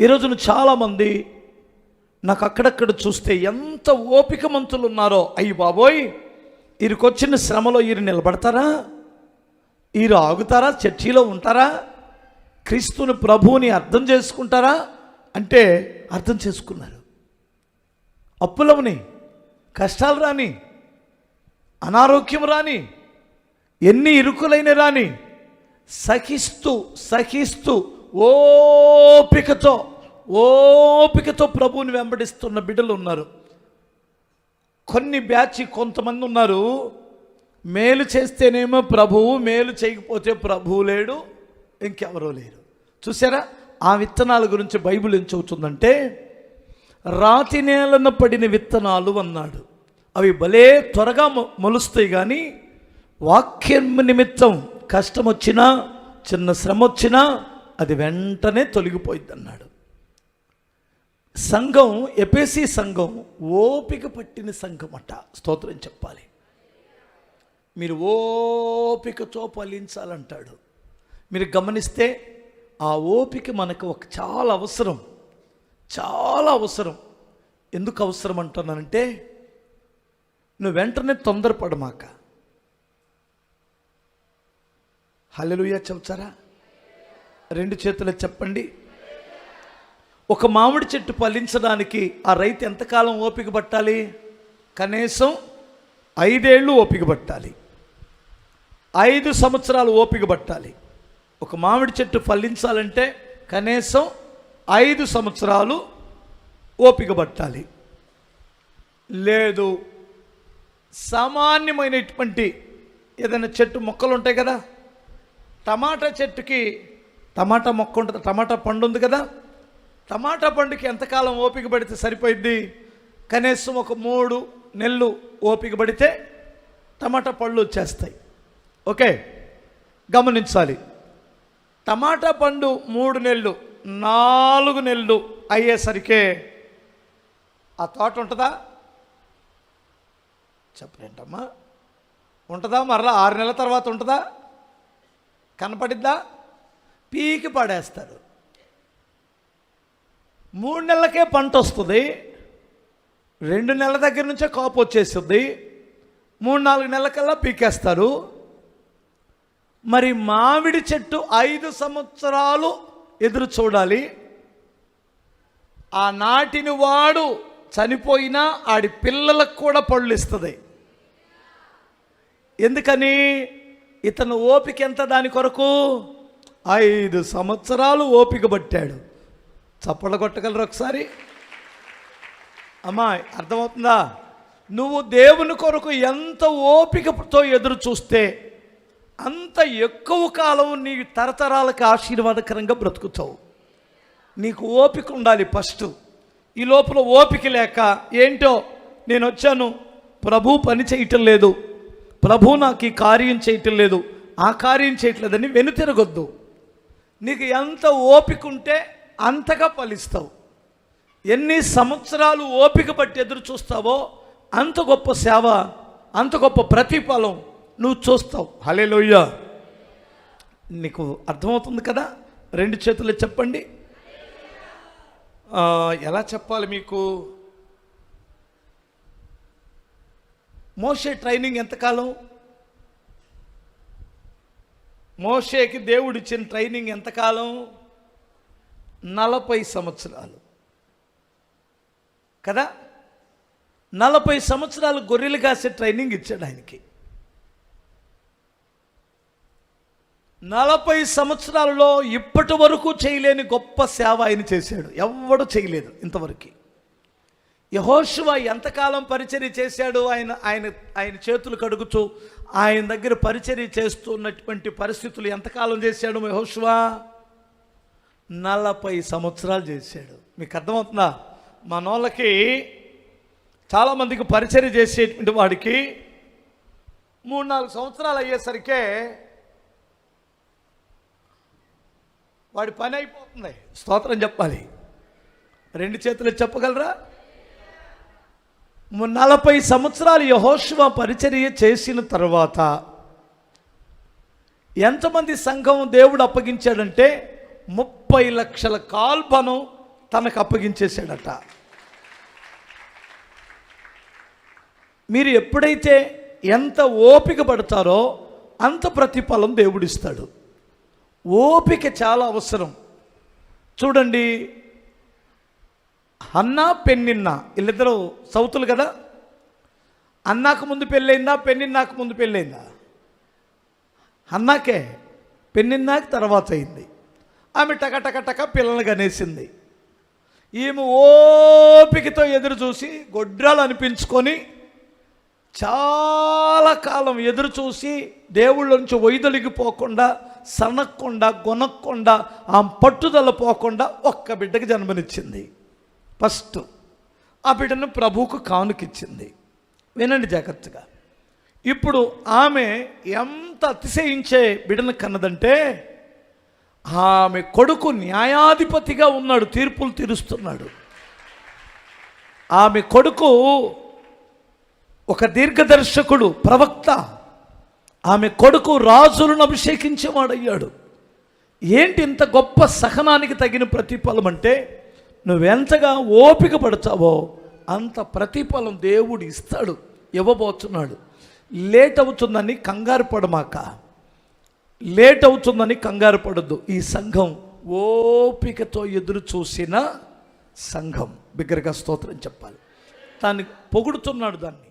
ఈ రోజున చాలామంది నాకు అక్కడక్కడ చూస్తే ఎంత ఓపిక మంతులు ఉన్నారో అయ్యి బాబోయ్ వీరికొచ్చిన శ్రమలో వీరు నిలబడతారా? వీరు ఆగుతారా? చర్చిలో ఉంటారా? క్రీస్తుని ప్రభువుని అర్థం చేసుకుంటారా? అంటే అర్థం చేసుకున్నారు. అప్పులవని కష్టాలు రాని అనారోగ్యం రాని ఎన్ని ఇరుకులైన రాని సహిస్తూ సహిస్తూ ఓపికతో ఓపికతో ప్రభువుని వెంబడిస్తున్న బిడ్డలు ఉన్నారు. కొన్ని బ్యాచ్ కొంతమంది ఉన్నారు. మేలు చేస్తేనేమో ప్రభువు మేలు చేయకపోతే ప్రభువు లేడు ఇంకెవరో లేరు. చూసారా? ఆ విత్తనాల గురించి బైబిల్ ఏం చెబుతుందంటే రాతి నేలన పడిన విత్తనాలు అన్నాడు. అవి భలే త్వరగా మొ- మొలుస్తాయి కానీ వాక్యం నిమిత్తం కష్టం వచ్చినా చిన్న శ్రమ వచ్చినా అది వెంటనే తొలగిపోయింది అన్నాడు సంఘం ఎపేసి సంఘం ఓపిక పట్టిన సంఘం అట స్తోత్రం చెప్పాలి. మీరు ఓపికతో ఫలించాలంటాడు. మీరు గమనిస్తే ఆ ఓపిక మనకు ఒక చాలా అవసరం. చాలా అవసరం. ఎందుకు అవసరం అంటున్నానంటే నువ్వు వెంటనే తొందరపడమాక. హల్లెలూయా చెబుతారా? రెండు చేతులు చెప్పండి. ఒక మామిడి చెట్టు ఫలించడానికి ఆ రైతు ఎంతకాలం ఓపిక పట్టాలి? కనీసం ఐదేళ్ళు ఓపిక పట్టాలి. ఐదు సంవత్సరాలు ఓపిక పట్టాలి. ఒక మామిడి చెట్టు ఫలించాలంటే కనీసం ఐదు సంవత్సరాలు ఓపిక పట్టాలి. లేదు సామాన్యమైనటువంటి ఏదైనా చెట్టు మొక్కలు ఉంటాయి కదా? టమాటా చెట్టుకి టమాటా మొక్క ఉంటుంది టమాటా పండు ఉంది కదా? టమాటా పండుకి ఎంతకాలం ఓపిక పడితే సరిపోయిద్ది? కనీసం ఒక మూడు నెలలు ఓపిక పడితే టమాటా పళ్ళు వచ్చేస్తాయి. ఓకే? గమనించాలి. టమాటా పండు మూడు నెలలు నాలుగు నెలలు అయ్యేసరికే ఆ తోట ఉంటుందా? చెప్పలేంటమ్మా. ఉంటుందా? మరలా ఆరు నెలల తర్వాత ఉంటుందా? కనపడిద్దా? పీకి పడేస్తారు. మూడు నెలలకే పంట వస్తుంది. రెండు నెలల దగ్గర నుంచే కాపు వచ్చేస్తుంది. మూడు నాలుగు నెలలకల్లా పీకేస్తారు. మరి మామిడి చెట్టు ఐదు సంవత్సరాలు ఎదురు చూడాలి. ఆ నాటిని వాడు చనిపోయినా ఆడి పిల్లలకు కూడా పళ్ళు ఇస్తుంది. ఎందుకని? ఇతను ఓపిక ఎంత దాని కొరకు? ఐదు సంవత్సరాలు ఓపిక పట్టాడు. చప్పట్లు కొట్టగలరు ఒకసారి. అమ్మా అర్థమవుతుందా? నువ్వు దేవుని కొరకు ఎంత ఓపికతో ఎదురు చూస్తే అంత ఎక్కువ కాలం నీ తరతరాలకు ఆశీర్వాదకరంగా బ్రతుకుతావు. నీకు ఓపిక ఉండాలి ఫస్ట్. ఈ లోపల ఓపిక లేక ఏంటో నేను వచ్చాను. ప్రభు పని చేయటం లేదు. ప్రభు నాకు ఈ కార్యం చేయటం లేదు. ఆ కార్యం చేయట్లేదని వెనుతిరగొద్దు. నీకు ఎంత ఓపిక ఉంటే అంతగా ఫలిస్తావు. ఎన్ని సంవత్సరాలు ఓపిక పట్టి ఎదురు చూస్తావో అంత గొప్ప సేవ అంత గొప్ప ప్రతిఫలం నువ్వు చూస్తావు. హలే నీకు అర్థమవుతుంది కదా? రెండు చేతులు చెప్పండి. ఎలా చెప్పాలి మీకు? మోషే ట్రైనింగ్ ఎంతకాలం? మోషేకి దేవుడు ఇచ్చిన ట్రైనింగ్ ఎంతకాలం? నలభై సంవత్సరాలు. కదా? నలభై సంవత్సరాలు గొర్రెలు కాసే ట్రైనింగ్ ఇచ్చాడు ఆయనకి. నలభై సంవత్సరాలలో ఇప్పటి వరకు చేయలేని గొప్ప సేవ ఆయన చేశాడు. ఎవడు చేయలేదు ఇంతవరకు. యహోశివ ఎంతకాలం పరిచర్య చేశాడు ఆయన ఆయన ఆయన చేతులు కడుగుతూ ఆయన దగ్గర పరిచర్య చేస్తున్నటువంటి పరిస్థితులు ఎంతకాలం చేశాడు యహోశివా నలభై సంవత్సరాలు చేశాడు. మీకు అర్థమవుతుందా? మనోళ్ళకి చాలామందికి పరిచయం చేసేటువంటి వాడికి మూడు నాలుగు సంవత్సరాలు అయ్యేసరికే వాడి పని అయిపోతుంది. స్తోత్రం చెప్పాలి. రెండు చేతులు చెప్పగలరా? నలభై సంవత్సరాలు యహోశివ పరిచర్య చేసిన తర్వాత ఎంతమంది సంఘం దేవుడు అప్పగించాడంటే ముప్పై లక్షల కాల్బనం తనకు అప్పగించేశాడట. మీరు ఎప్పుడైతే ఎంత ఓపిక పడతారో అంత ప్రతిఫలం దేవుడిస్తాడు. ఓపిక చాలా అవసరం. చూడండి అన్నా పెన్నిన్నా వీళ్ళిద్దరూ సౌతులు కదా? అన్నాకు ముందు పెళ్ళయిందా పెన్నిన్నాకు ముందు పెళ్ళయిందా అన్నాకే పెన్నిన్నాకి తర్వాత అయింది. ఆమె టకటకటక పిల్లలు పిల్లల్ని కనేసింది. ఈమె ఓపికతో ఎదురు చూసి గొడ్రాలు అనిపించుకొని చాలా కాలం ఎదురు చూసి దేవుళ్ళ నుంచి వైదొలిగిపోకుండా సనక్కుండా గొనక్కుండా ఆ పట్టుదల పోకుండా ఒక్క బిడ్డకి జన్మనిచ్చింది. ఫస్ట్ ఆ బిడ్డను ప్రభువుకు కానుకిచ్చింది. వినండి జాగ్రత్తగా. ఇప్పుడు ఆమె ఎంత అతిశయించే బిడ్డను కన్నదంటే ఆమె కొడుకు న్యాయాధిపతిగా ఉన్నాడు తీర్పులు తీరుస్తున్నాడు. ఆమె కొడుకు ఒక దీర్ఘదర్శకుడు ప్రవక్త. ఆమె కొడుకు రాజులను అభిషేకించేవాడయ్యాడు. ఏంటి ఇంత గొప్ప సహనానికి తగిన ప్రతిఫలం అంటే నువ్వెంతగా ఓపిక పడతావో అంత ప్రతిఫలం దేవుడు ఇస్తాడు ఇవ్వబోతున్నాడు. లేట్ అవుతుందని కంగారు పడమాక. లేట్ అవుతుందని కంగారు పడద్దు. ఈ సంఘం ఓపికతో ఎదురు చూసిన సంఘం. బిగ్గరగా స్తోత్రం చెప్పాలి. దాన్ని పొగుడుతున్నాడు దాన్ని.